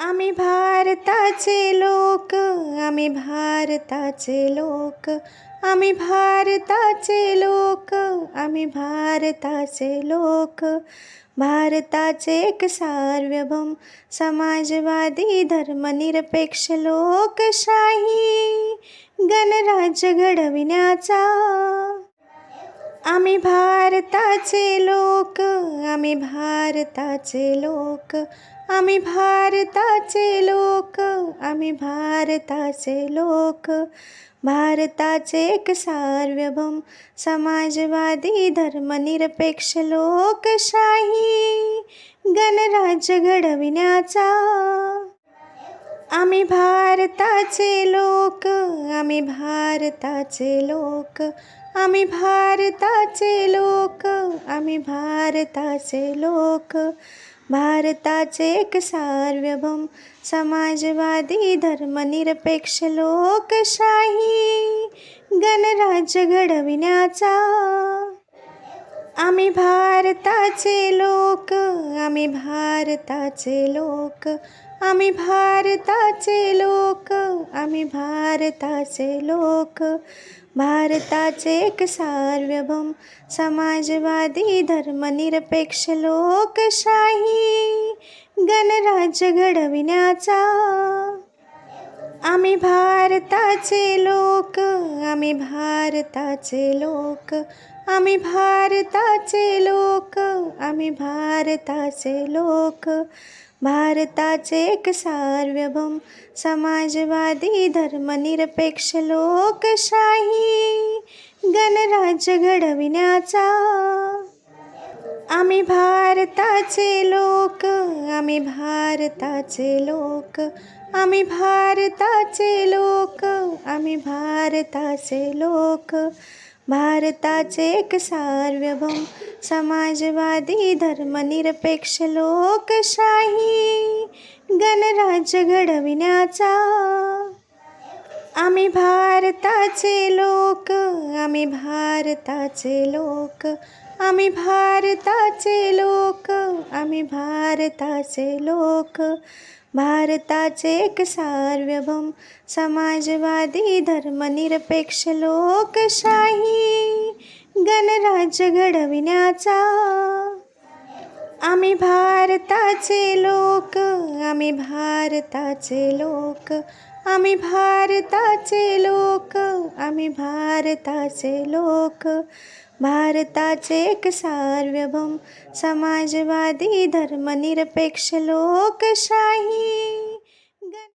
आम्ही भारताचे लोक आम्ही भारताचे लोक आम्ही भारताचे लोक आम्ही भारताचे लोक. भारताचे एक सार्वभौम समाजवादी धर्मनिरपेक्ष लोकशाही गणराज्य घडविण्याचा. आम्ही भारताचे लोक आम्ही भारताचे लोक आम्ही भारताचे लोक आम्ही भारताचे लोक. भारताचे एक सार्वभौम समाजवादी धर्मनिरपेक्ष लोकशाही. गणराज्य घडविण्याचा. आम्ही भारताचे लोक आम्ही भारताचे लोक. आम्ही भारताचे लोक आम्ही भारताचे लोक. भारताचे एक सार्वभौम समाजवादी धर्मनिरपेक्ष लोकशाही गणराज्य घडविण्याचा. आम्ही भारताचे लोक आम्ही भारताचे लोक आम्ही भारताचे लोक आम्ही भारताचे लोक भारताचे एक सार्वभौम समाजवादी धर्मनिरपेक्ष लोकशाही गणराज्य घडविण्याचा. आम्ही भारताचे लोक आम्ही भारताचे लोक आम्ही भारताचे लोक आम्ही भारताचे लोक. भारताचे एक सार्वभौम समाजवादी धर्मनिरपेक्ष लोकशाही. गणराज्य घडविण्याचा. आम्ही भारताचे लोक आम्ही भारताचे लोक आम्ही भारताचे लोक आम्ही भारताचे लोक. भारताचे एक सार्वभौम समाजवादी धर्मनिरपेक्ष लोकशाही गणराज्य घडविण्याचा. आम्ही भारताचे लोक आम्ही भारताचे लोक आम्ही भारताचे लोक आम्ही भारताचे लोक भारताचे एक सार्वभौम समाजवादी धर्मनिरपेक्ष लोकशाही गणराज्य घडविण्याचा. आम्ही भारताचे लोक आम्ही भारताचे लोक आम्ही भारताचे लोक आम्ही भारताचे लोक. भारताचे एक सार्वभौम समाजवादी धर्मनिरपेक्ष लोकशाही.